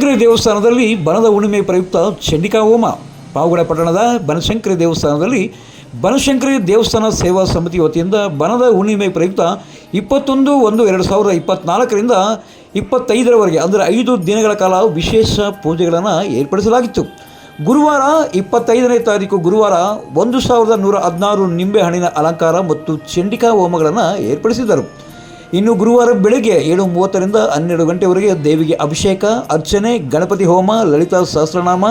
ದೇವಸ್ಥಾನದಲ್ಲಿ ಬನದ ಹುಣ್ಣಿಮೆ ಪ್ರಯುಕ್ತ ಚಂಡಿಕಾ ಹೋಮ. ಪಾವಗಡ ಪಟ್ಟಣದ ಬನಶಂಕರಿ ದೇವಸ್ಥಾನದಲ್ಲಿ ಬನಶಂಕರಿ ದೇವಸ್ಥಾನ ಸೇವಾ ಸಮಿತಿ ವತಿಯಿಂದ ಬನದ ಹುಣ್ಣಿಮೆ ಪ್ರಯುಕ್ತ ಇಪ್ಪತ್ತೊಂದು ಒಂದು ಎರಡು ಸಾವಿರದ ಇಪ್ಪತ್ತ್ನಾಲ್ಕರಿಂದ ಇಪ್ಪತ್ತೈದರವರೆಗೆ, ಅಂದರೆ ಐದು ದಿನಗಳ ಕಾಲ ವಿಶೇಷ ಪೂಜೆಗಳನ್ನು ಏರ್ಪಡಿಸಲಾಗಿತ್ತು. ಗುರುವಾರ ಇಪ್ಪತ್ತೈದನೇ ತಾರೀಕು ಗುರುವಾರ ಒಂದು ಸಾವಿರದ ನೂರ ಹದಿನಾರು ನಿಂಬೆಹಣ್ಣಿನ ಅಲಂಕಾರ ಮತ್ತು ಚಂಡಿಕಾ ಹೋಮಗಳನ್ನು ಏರ್ಪಡಿಸಿದರು ಇನ್ನು ಗುರುವಾರ ಬೆಳಗ್ಗೆ ಏಳು ಮೂವತ್ತರಿಂದ ಹನ್ನೆರಡು ಗಂಟೆವರೆಗೆ ದೇವಿಗೆ ಅಭಿಷೇಕ, ಅರ್ಚನೆ, ಗಣಪತಿ ಹೋಮ, ಲಲಿತಾ ಸಹಸ್ರನಾಮ,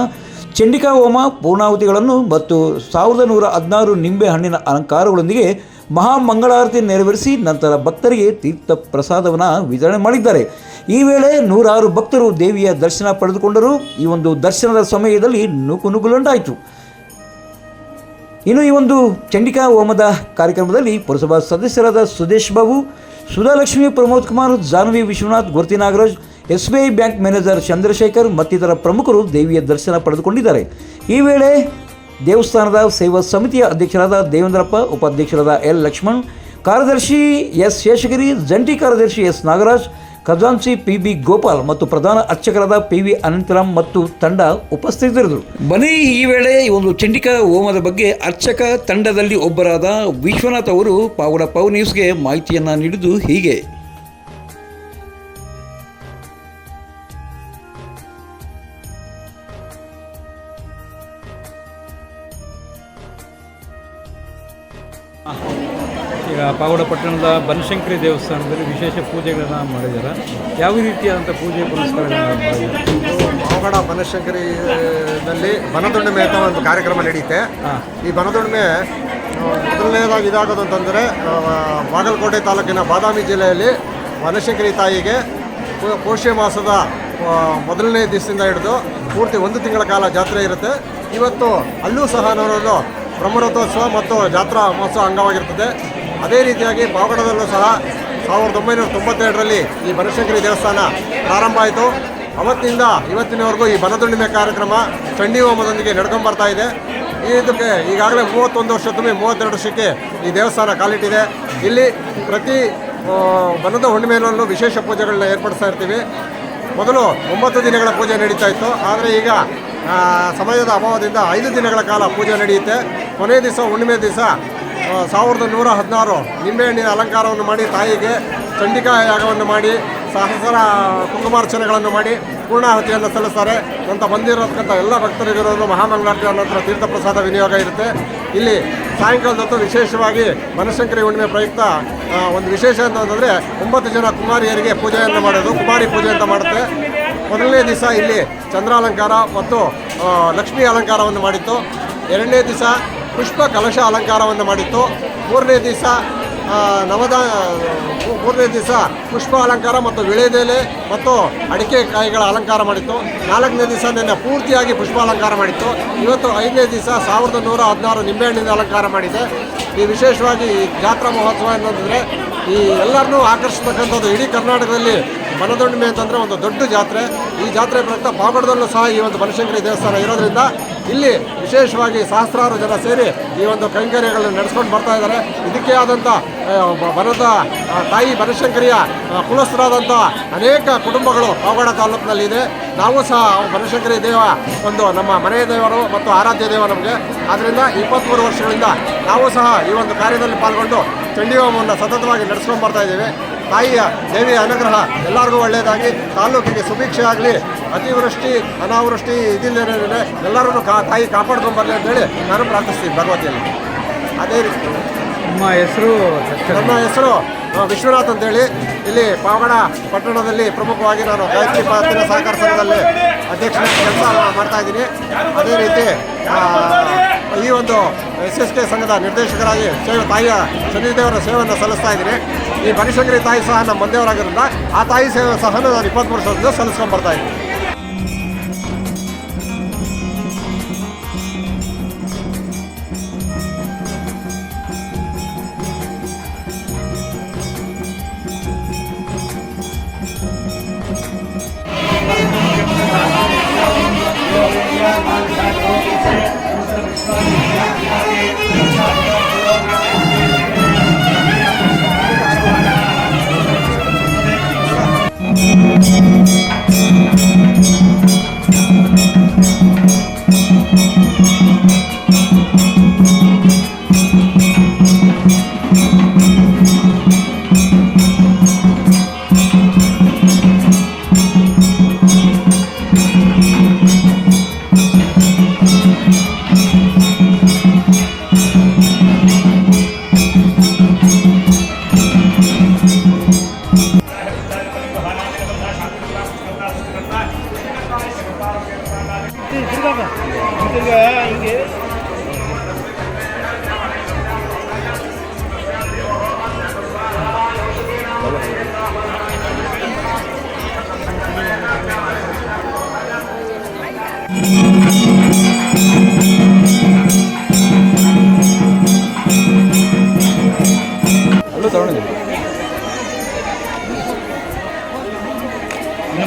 ಚಂಡಿಕಾ ಹೋಮ, ಪೂರ್ಣಾಹುತಿಗಳನ್ನು ಮತ್ತು ಸಾವಿರದ ನೂರ ಹದಿನಾರು ನಿಂಬೆ ಹಣ್ಣಿನ ಅಲಂಕಾರಗಳೊಂದಿಗೆ ಮಹಾಮಂಗಳಾರತಿ ನೆರವೇರಿಸಿ ನಂತರ ಭಕ್ತರಿಗೆ ತೀರ್ಥ ಪ್ರಸಾದವನ್ನು ವಿತರಣೆ ಮಾಡಿದ್ದಾರೆ. ಈ ವೇಳೆ ನೂರಾರು ಭಕ್ತರು ದೇವಿಯ ದರ್ಶನ ಪಡೆದುಕೊಂಡರು. ಈ ಒಂದು ದರ್ಶನದ ಸಮಯದಲ್ಲಿ ನೂಕುನುಗ್ಗಲುಂಟಾಯಿತು ಇನ್ನು ಈ ಒಂದು ಚಂಡಿಕಾ ಹೋಮದ ಕಾರ್ಯಕ್ರಮದಲ್ಲಿ ಪುರಸಭಾ ಸದಸ್ಯರಾದ Sudesh Babu Sudhalakshmi, Pramod Kumar Janvi Vishwanath, Gurthi Nagaraj S B I bank manager Chandrashekar ಮತ್ತಿತರ ಪ್ರಮುಖರು ದೇವಿಯ ದರ್ಶನ ಪಡೆದುಕೊಂಡಿದ್ದಾರೆ. ಈ ವೇಳೆ ದೇವಸ್ಥಾನದ ಸೇವಾ ಸಮಿತಿಯ ಅಧ್ಯಕ್ಷರಾದ ದೇವೇಂದ್ರಪ್ಪ, ಉಪಾಧ್ಯಕ್ಷರಾದ ಎಲ್ ಲಕ್ಷ್ಮಣ್, ಕಾರ್ಯದರ್ಶಿ ಎಸ್ ಶೇಷಗಿರಿ, ಜಂಟಿ ಕಾರ್ಯದರ್ಶಿ ಎಸ್ ನಾಗರಾಜ್ ಖಜಾನ್ಸಿ ಪಿ ಬಿ ಗೋಪಾಲ್ ಮತ್ತು ಪ್ರಧಾನ ಅರ್ಚಕರಾದ ಪಿ ವಿ ಅನಂತರಾಮ್ ಮತ್ತು ತಂಡ ಉಪಸ್ಥಿತರಿದ್ದರು. ಬನ್ನಿ, ಈ ವೇಳೆ ಒಂದು ಚಂಡಿಕಾ ಹೋಮದ ಬಗ್ಗೆ ಅರ್ಚಕ ತಂಡದಲ್ಲಿ ಒಬ್ಬರಾದ ವಿಶ್ವನಾಥ್ ಅವರು ಪಾವಡ ಪವ್ ನ್ಯೂಸ್ಗೆ ಮಾಹಿತಿಯನ್ನು ನೀಡಿದ್ದು ಹೀಗೆ. ಈಗ ಪಾವಡ ಪಟ್ಟಣದ ಬನಶಂಕರಿ ದೇವಸ್ಥಾನದಲ್ಲಿ ವಿಶೇಷ ಪೂಜೆಗಳನ್ನು ಮಾಡಿದ್ದಾರೆ. ಯಾವ ರೀತಿಯಾದಂಥ ಪೂಜೆ ಪುರಸ್ಕಾರಗಳನ್ನು ಮಾಡಿದ್ದಾರೆ? ಪಾವಗಡ ಬನಶಂಕರಿನಲ್ಲಿ ಬನದುಣ್ಣಿಮೆ ಅಂತ ಒಂದು ಕಾರ್ಯಕ್ರಮ ನಡೆಯುತ್ತೆ. ಈ ಬನದುಣ್ಣಿಮೆ ಮೊದಲನೇದಾಗಿ ಇದಾಗೋದು ಅಂತಂದರೆ ಬಾಗಲಕೋಟೆ ತಾಲೂಕಿನ ಬಾದಾಮಿ ಜಿಲ್ಲೆಯಲ್ಲಿ ಬನಶಂಕರಿ ತಾಯಿಗೆ ಪೋಷ್ಯ ಮಾಸದ ಮೊದಲನೇ ದಿವಸದಿಂದ ಹಿಡಿದು ಪೂರ್ತಿ ಒಂದು ತಿಂಗಳ ಕಾಲ ಜಾತ್ರೆ ಇರುತ್ತೆ. ಇವತ್ತು ಅಲ್ಲೂ ಸಹ ನೋಡಲು ಬ್ರಹ್ಮರಥೋತ್ಸವ ಮತ್ತು ಜಾತ್ರಾ ಮಹೋತ್ಸವ ಅಂಗವಾಗಿರ್ತದೆ. ಅದೇ ರೀತಿಯಾಗಿ ಪಾವಗಡದಲ್ಲೂ ಸಹ ಸಾವಿರದ ಒಂಬೈನೂರ ತೊಂಬತ್ತೆರಡರಲ್ಲಿ ಈ ಬನಶಂಕರಿ ದೇವಸ್ಥಾನ ಪ್ರಾರಂಭ ಆಯಿತು. ಅವತ್ತಿನಿಂದ ಇವತ್ತಿನವರೆಗೂ ಈ ಬನದುಣ್ಣಿಮೆ ಕಾರ್ಯಕ್ರಮ ಚಂಡಿ ಹೋಮದೊಂದಿಗೆ ನಡ್ಕೊಂಡು ಬರ್ತಾ ಇದೆ. ಇದಕ್ಕೆ ಈಗಾಗಲೇ ಮೂವತ್ತೊಂದು ವರ್ಷ ತುಂಬಿ ಮೂವತ್ತೆರಡು ವರ್ಷಕ್ಕೆ ಈ ದೇವಸ್ಥಾನ ಕಾಲಿಟ್ಟಿದೆ. ಇಲ್ಲಿ ಪ್ರತಿ ಬನದ ಹುಣ್ಣಿಮೆಯಲ್ಲೂ ವಿಶೇಷ ಪೂಜೆಗಳನ್ನ ಏರ್ಪಡಿಸ್ತಾ ಇರ್ತೀವಿ. ಮೊದಲು ಒಂಬತ್ತು ದಿನಗಳ ಪೂಜೆ ನಡೀತಾ ಇತ್ತು. ಆದರೆ ಈಗ ಸಮಯದ ಅಭಾವದಿಂದ ಐದು ದಿನಗಳ ಕಾಲ ಪೂಜೆ ನಡೆಯುತ್ತೆ. ಕೊನೆಯ ದಿವಸ ಹುಣ್ಣಿಮೆ ದಿವಸ ಸಾವಿರದ ನೂರ ಹದಿನಾರು ನಿಂಬೆಹಣ್ಣಿನ ಅಲಂಕಾರವನ್ನು ಮಾಡಿ ತಾಯಿಗೆ ಚಂಡಿಕಾ ಯಾಗವನ್ನು ಮಾಡಿ ಸಹಸ್ರ ಕುಂಕುಮಾರ್ಚನೆಗಳನ್ನು ಮಾಡಿ ಪೂರ್ಣಾಹುತಿಯನ್ನು ಸಲ್ಲಿಸ್ತಾರೆ. ನಂತರ ಬಂದಿರತಕ್ಕಂಥ ಎಲ್ಲ ಭಕ್ತರಿಗಿರೋದು ಮಹಾಮಂಗಳಾರತಿ ನಂತರ ತೀರ್ಥ ಪ್ರಸಾದ ವಿನಿಯೋಗ ಇರುತ್ತೆ. ಇಲ್ಲಿ ಸಾಯಂಕಾಲದತ್ತು ವಿಶೇಷವಾಗಿ ಬನಶಂಕರಿ ಹುಣ್ಣಿಮೆ ಪ್ರಯುಕ್ತ ಒಂದು ವಿಶೇಷ ಅಂತಂದರೆ ಒಂಬತ್ತು ಜನ ಕುಮಾರಿಯರಿಗೆ ಪೂಜೆಯನ್ನು ಮಾಡೋದು ಕುಮಾರಿ ಪೂಜೆ ಅಂತ ಮಾಡುತ್ತೆ. ಮೊದಲನೇ ದಿವಸ ಇಲ್ಲಿ ಚಂದ್ರಾಲಂಕಾರ ಮತ್ತು ಆ, ಲಕ್ಷ್ಮೀ ಅಲಂಕಾರವನ್ನು ಮಾಡಿತ್ತು. ಎರಡನೇ ದಿವಸ ಪುಷ್ಪ ಕಲಶ ಅಲಂಕಾರವನ್ನು ಮಾಡಿತ್ತು. ಮೂರನೇ ದಿವಸ ನವದ, ಮೂರನೇ ದಿವಸ ಪುಷ್ಪ ಅಲಂಕಾರ ಮತ್ತು ವಿಳೆದೆಲೆ ಮತ್ತು ಅಡಿಕೆ ಕಾಯಿಗಳ ಅಲಂಕಾರ ಮಾಡಿತ್ತು. ನಾಲ್ಕನೇ ದಿವಸ ನಿನ್ನೆ ಪೂರ್ತಿಯಾಗಿ ಪುಷ್ಪ ಅಲಂಕಾರ ಮಾಡಿತ್ತು. ಇವತ್ತು ಐದನೇ ದಿವಸ ಸಾವಿರದ ನೂರ ಹದಿನಾರು ನಿಂಬೆಹಣ್ಣಿನ ಅಲಂಕಾರ ಮಾಡಿದೆ. ಈ ವಿಶೇಷವಾಗಿ ಈ ಜಾತ್ರಾ ಮಹೋತ್ಸವ ಅನ್ನೋದಂದರೆ ಈ ಎಲ್ಲರನ್ನೂ ಆಕರ್ಷಿಸ್ತಕ್ಕಂಥದ್ದು ಇಡೀ ಕರ್ನಾಟಕದಲ್ಲಿ ಮನದೊಣ್ಣಿಮೆ ಅಂತಂದರೆ ಒಂದು ದೊಡ್ಡ ಜಾತ್ರೆ. ಈ ಜಾತ್ರೆ ಪ್ರಯುಕ್ತ ಪಾವಗಡದಲ್ಲೂ ಸಹ ಈ ಒಂದು ಬನಶಂಕರಿ ದೇವಸ್ಥಾನ ಇರೋದ್ರಿಂದ ಇಲ್ಲಿ ವಿಶೇಷವಾಗಿ ಸಹಸ್ರಾರು ಜನ ಸೇರಿ ಈ ಒಂದು ಕೈಂಕರ್ಯಗಳನ್ನು ನಡೆಸ್ಕೊಂಡು ಬರ್ತಾ ಇದ್ದಾರೆ. ಇದಕ್ಕೆ ಆದಂಥ ಬರದ ತಾಯಿ ಬನಶಂಕರಿಯ ಕುಲಸ್ಥರಾದಂಥ ಅನೇಕ ಕುಟುಂಬಗಳು ಪಾವಗಡ ತಾಲೂಕಿನಲ್ಲಿದೆ ನಾವು ಸಹ ಬನಶಂಕರಿ ದೇವ ಒಂದು ನಮ್ಮ ಮನೆಯ ದೇವರು ಮತ್ತು ಆರಾಧ್ಯ ದೇವ ನಮಗೆ. ಆದ್ದರಿಂದ ಇಪ್ಪತ್ತ್ಮೂರು ವರ್ಷಗಳಿಂದ ನಾವು ಸಹ ಈ ಒಂದು ಕಾರ್ಯದಲ್ಲಿ ಪಾಲ್ಗೊಂಡು ಚಂಡಿ ಹೋಮವನ್ನು ಸತತವಾಗಿ ನಡೆಸ್ಕೊಂಡು ಬರ್ತಾ ಇದ್ದೇವೆ. ತಾಯಿಯ ದೇವಿಯ ಅನುಗ್ರಹ ಎಲ್ಲರಿಗೂ ಒಳ್ಳೆಯದಾಗಿ ತಾಲೂಕಿಗೆ ಸುಭಿಕ್ಷೆ ಆಗಲಿ ಅತಿವೃಷ್ಟಿ ಅನಾವೃಷ್ಟಿ ಇದಿಲ್ಲ ಎಲ್ಲರನ್ನು ಕಾ ತಾಯಿ ಕಾಪಾಡ್ಕೊಂಡು ಬರಲಿ ಅಂತೇಳಿ ನಾನು ಪ್ರಾರ್ಥಿಸ್ತೀನಿ ಭಗವತಿಯಲ್ಲಿ ಅದೇ ರೀತಿ ನಮ್ಮ ಹೆಸರು ನನ್ನ ಹೆಸರು ವಿಶ್ವನಾಥ್ ಅಂತೇಳಿ. ಇಲ್ಲಿ ಪಾವಗಡ ಪಟ್ಟಣದಲ್ಲಿ ಪ್ರಮುಖವಾಗಿ ನಾನು ಗಾಯತ್ರಿ ಪಾತ್ರ ಸಹಕಾರ ಸಂಘದಲ್ಲಿ ಅಧ್ಯಕ್ಷನ ಕೆಲಸ ಮಾಡ್ತಾ ಇದ್ದೀನಿ. ಅದೇ ರೀತಿ ಈ ಒಂದು ಎಸ್ ಎಸ್ ಕೆ ಸಂಘದ ನಿರ್ದೇಶಕರಾಗಿ ಸೇವೆ ತಾಯಿಯ ಶನಿದೇವರ ಸೇವೆಯನ್ನು ಸಲ್ಲಿಸ್ತಾ ಇದ್ದೀನಿ. ಈ ಬನಶಂಕರಿ ತಾಯಿ ಸಹ ನಮ್ಮ ಮಂದೆಯವರಾಗಿರೋದ್ರಿಂದ ಆ ತಾಯಿ ಸೇವೆ ಸಹ ನಾನು ಇಪ್ಪತ್ತು ವರ್ಷದಿಂದ ಸಲ್ಲಿಸ್ಕೊಂಡು ಬರ್ತಾ ಇದ್ದೀನಿ.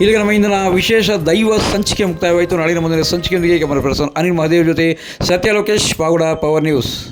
ಇಲ್ಲಿಗೆ ನಮ್ಮ ಇಂದಿನ ವಿಶೇಷ ದೈವ ಸಂಚಿಕೆ ಮುಕ್ತಾಯವಾಯಿತು. ನಾಳಿನ ಮುಂದಿನ ಸಂಚಿಕೆಯೊಂದಿಗೆ ಕ್ಯಾಮರಾ ಪರ್ಸನ್ ಅನಿಲ್ ಮಹದೇವ್ ಜೊತೆ ಸತ್ಯ ಲೋಕೇಶ್ ಪಾಗುಡ ಪವರ್ ನ್ಯೂಸ್.